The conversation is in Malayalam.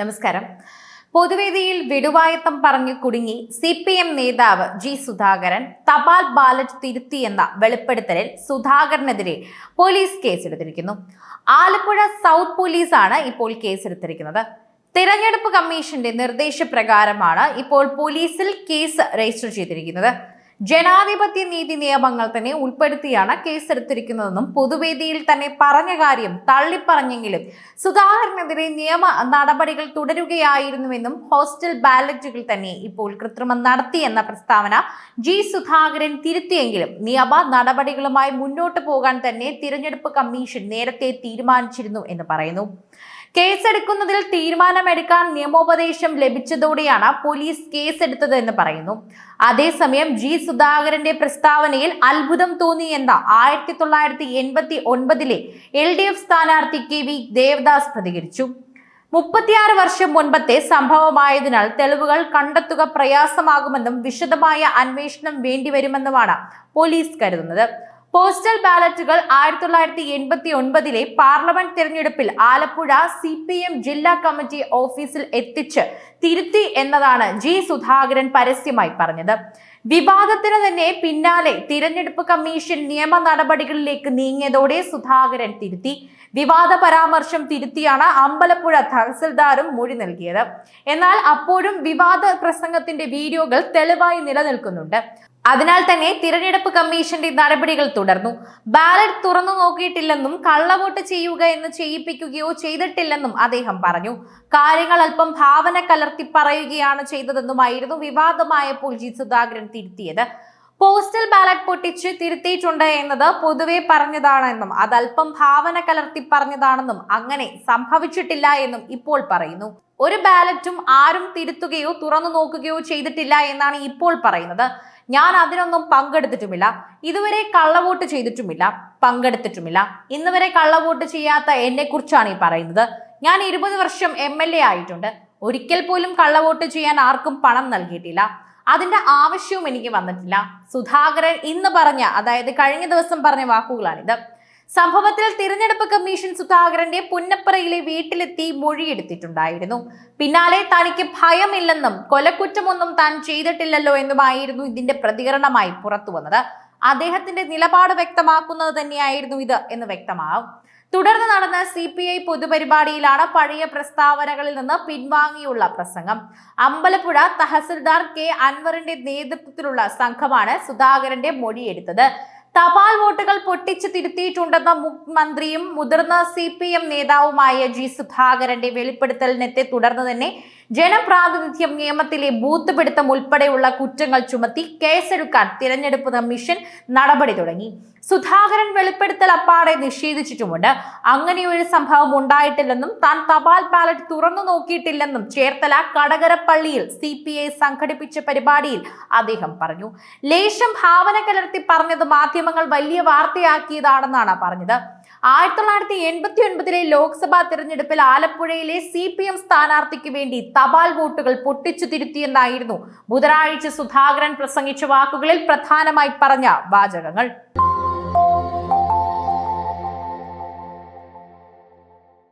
നമസ്കാരം. പൊതുവേദിയിൽ വിടുവായത്തം പറഞ്ഞു കുടുങ്ങി സി പി എം നേതാവ് ജി സുധാകരൻ തപാൽ ബാലറ്റ് തിരുത്തിയെന്ന വെളിപ്പെടുത്തലിൽ സുധാകരനെതിരെ പോലീസ് കേസെടുത്തിരിക്കുന്നു. ആലപ്പുഴ സൗത്ത് പോലീസാണ് ഇപ്പോൾ കേസെടുത്തിരിക്കുന്നത്. തിരഞ്ഞെടുപ്പ് കമ്മീഷന്റെ നിർദ്ദേശപ്രകാരമാണ് ഇപ്പോൾ പോലീസിൽ കേസ് രജിസ്റ്റർ ചെയ്തിരിക്കുന്നത്. ജനാധിപത്യ നീതി നിയമങ്ങൾ തന്നെ ഉൾപ്പെടുത്തിയാണ് കേസെടുത്തിരിക്കുന്നതെന്നും പൊതുവേദിയിൽ തന്നെ പറഞ്ഞ കാര്യം തള്ളിപ്പറഞ്ഞെങ്കിലും സുധാകരനെതിരെ നിയമ നടപടികൾ തുടരുകയായിരുന്നുവെന്നും ഹോസ്റ്റൽ ബാലറ്റുകൾ തന്നെ ഇപ്പോൾ കൃത്രിമം നടത്തിയെന്ന പ്രസ്താവന ജി സുധാകരൻ തിരുത്തിയെങ്കിലും നിയമ നടപടികളുമായി മുന്നോട്ട് പോകാൻ തന്നെ തിരഞ്ഞെടുപ്പ് കമ്മീഷൻ നേരത്തെ തീരുമാനിച്ചിരുന്നു എന്ന് പറയുന്നു. കേസെടുക്കുന്നതിൽ തീരുമാനമെടുക്കാൻ നിയമോപദേശം ലഭിച്ചതോടെയാണ് പോലീസ് കേസെടുത്തത് എന്ന് പറയുന്നു. അതേസമയം ജി സുധാകരന്റെ പ്രസ്താവനയിൽ അത്ഭുതം തോന്നി എന്ന ആയിരത്തി തൊള്ളായിരത്തി എൺപത്തി ഒൻപതിലെ എൽ ഡി എഫ് സ്ഥാനാർത്ഥി കെ വി ദേവദാസ് പ്രതികരിച്ചു. മുപ്പത്തിയാറ് വർഷം മുൻപത്തെ സംഭവമായതിനാൽ തെളിവുകൾ കണ്ടെത്തുക പ്രയാസമാകുമെന്നും വിശദമായ അന്വേഷണം വേണ്ടിവരുമെന്നുമാണ് പോലീസ് കരുതുന്നത്. പോസ്റ്റൽ ബാലറ്റുകൾ ആയിരത്തി തൊള്ളായിരത്തി എൺപത്തി ഒൻപതിലെ പാർലമെന്റ് തിരഞ്ഞെടുപ്പിൽ ആലപ്പുഴ സി പി എം ജില്ലാ കമ്മിറ്റി ഓഫീസിൽ എത്തിച്ച് തിരുത്തി എന്നതാണ് ജി സുധാകരൻ പരസ്യമായി പറഞ്ഞത്. വിവാദത്തിന് തന്നെ പിന്നാലെ തിരഞ്ഞെടുപ്പ് കമ്മീഷൻ നിയമ നടപടികളിലേക്ക് നീങ്ങിയതോടെ സുധാകരൻ തിരുത്തി. വിവാദ പരാമർശം തിരുത്തിയാണ് അമ്പലപ്പുഴ തഹസിൽദാരും മൊഴി നൽകിയത്. എന്നാൽ അപ്പോഴും വിവാദ പ്രസംഗത്തിന്റെ വീഡിയോകൾ തെളിവായി നിലനിൽക്കുന്നുണ്ട്. അതിനാൽ തന്നെ തിരഞ്ഞെടുപ്പ് കമ്മീഷന്റെ നടപടികൾ തുടർന്നു. ബാലറ്റ് തുറന്നു നോക്കിയിട്ടില്ലെന്നും കള്ളവോട്ട് ചെയ്യുക എന്ന് ചെയ്യിപ്പിക്കുകയോ ചെയ്തിട്ടില്ലെന്നും അദ്ദേഹം പറഞ്ഞു. കാര്യങ്ങൾ അല്പം ഭാവന കലർത്തി പറയുകയാണ് ചെയ്തതെന്നുമായിരുന്നു വിവാദമായപ്പോൾ ജി സുധാകരൻ തിരുത്തിയത്. പോസ്റ്റൽ പൊട്ടിച്ച് തിരുത്തിയിട്ടുണ്ട് എന്നത് പൊതുവെ പറഞ്ഞതാണെന്നും അതല്പം ഭാവന കലർത്തി പറഞ്ഞതാണെന്നും അങ്ങനെ സംഭവിച്ചിട്ടില്ല എന്നും ഇപ്പോൾ പറയുന്നു. ഒരു ബാലറ്റും ആരും തിരുത്തുകയോ തുറന്നു നോക്കുകയോ ചെയ്തിട്ടില്ല എന്നാണ് ഇപ്പോൾ പറയുന്നത്. ഞാൻ അതിനൊന്നും പങ്കെടുത്തിട്ടുമില്ല. ഇതുവരെ കള്ളവോട്ട് ചെയ്തിട്ടുമില്ല. പങ്കെടുത്തിട്ടുമില്ല. ഇന്ന് വരെ കള്ളവോട്ട് ചെയ്യാത്ത എന്നെ കുറിച്ചാണ് ഈ പറയുന്നത്. ഞാൻ ഇരുപത് വർഷം എ ആയിട്ടുണ്ട്. ഒരിക്കൽ പോലും കള്ളവോട്ട് ചെയ്യാൻ ആർക്കും പണം നൽകിയിട്ടില്ല. അതിന്റെ ആവശ്യവും എനിക്ക് വന്നിട്ടില്ല. സുധാകരൻ ഇന്ന് പറഞ്ഞ അതായത് കഴിഞ്ഞ ദിവസം പറഞ്ഞ വാക്കുകളാണിത്. സംഭവത്തിൽ തിരഞ്ഞെടുപ്പ് കമ്മീഷൻ സുധാകരന്റെ പുന്നപ്പറയിലെ വീട്ടിലെത്തി മൊഴിയെടുത്തിട്ടുണ്ടായിരുന്നു. പിന്നാലെ തനിക്ക് ഭയമില്ലെന്നും കൊലക്കുറ്റമൊന്നും താൻ ചെയ്തിട്ടില്ലല്ലോ എന്നുമായിരുന്നു ഇതിന്റെ പ്രതികരണമായി പുറത്തു വന്നത് അദ്ദേഹത്തിന്റെ നിലപാട് വ്യക്തമാക്കുന്നത് തന്നെയായിരുന്നു ഇത് എന്ന് വ്യക്തമാവും. തുടർന്ന് നടന്ന സി പി ഐ പൊതുപരിപാടിയിലാണ് പഴയ പ്രസ്താവനകളിൽ നിന്ന് പിൻവാങ്ങിയുള്ള പ്രസംഗം. അമ്പലപ്പുഴ തഹസിൽദാർ കെ. അൻവറിന്റെ നേതൃത്വത്തിലുള്ള സംഘമാണ് സുധാകരന്റെ മൊഴിയെടുത്തത്. തപാൽ വോട്ടുകൾ പൊട്ടിച്ചു തിരുത്തിയിട്ടുണ്ടെന്ന മുഖ്യമന്ത്രിയും മുതിർന്ന സി പി എം നേതാവുമായ ജി സുധാകരന്റെ വെളിപ്പെടുത്തലിനെത്തെ തുടർന്ന് തന്നെ ജനപ്രാതിനിധ്യം നിയമത്തിലെ ബൂത്ത് പിടുത്തം ഉൾപ്പെടെയുള്ള കുറ്റങ്ങൾ ചുമത്തി കേസെടുക്കാൻ തിരഞ്ഞെടുപ്പ് കമ്മീഷൻ നടപടി തുടങ്ങി. സുധാകരൻ വെളിപ്പെടുത്തൽ അപ്പാടെ നിഷേധിച്ചിട്ടുമുണ്ട്. അങ്ങനെയൊരു സംഭവം ഉണ്ടായിട്ടില്ലെന്നും താൻ തപാൽ ബാലറ്റ് തുറന്നു നോക്കിയിട്ടില്ലെന്നും ചേർത്തല കടകരപ്പള്ളിയിൽ സി പി ഐ സംഘടിപ്പിച്ച പരിപാടിയിൽ അദ്ദേഹം പറഞ്ഞു. ലേശം ഭാവന കലർത്തി പറഞ്ഞത് മാധ്യമങ്ങൾ വലിയ വാർത്തയാക്കിയതാണെന്നാണ് പറഞ്ഞത്. ആയിരത്തി തൊള്ളായിരത്തി എൺപത്തി ഒൻപതിലെ ലോക്സഭാ തിരഞ്ഞെടുപ്പിൽ ആലപ്പുഴയിലെ സി പി എം സ്ഥാനാർത്ഥിക്ക് വേണ്ടി തപാൽ വോട്ടുകൾ പൊട്ടിച്ചു തിരുത്തിയെന്നായിരുന്നു ബുധനാഴ്ച സുധാകരൻ പ്രസംഗിച്ച വാക്കുകളിൽ പ്രധാനമായി പറഞ്ഞ വാചകങ്ങൾ.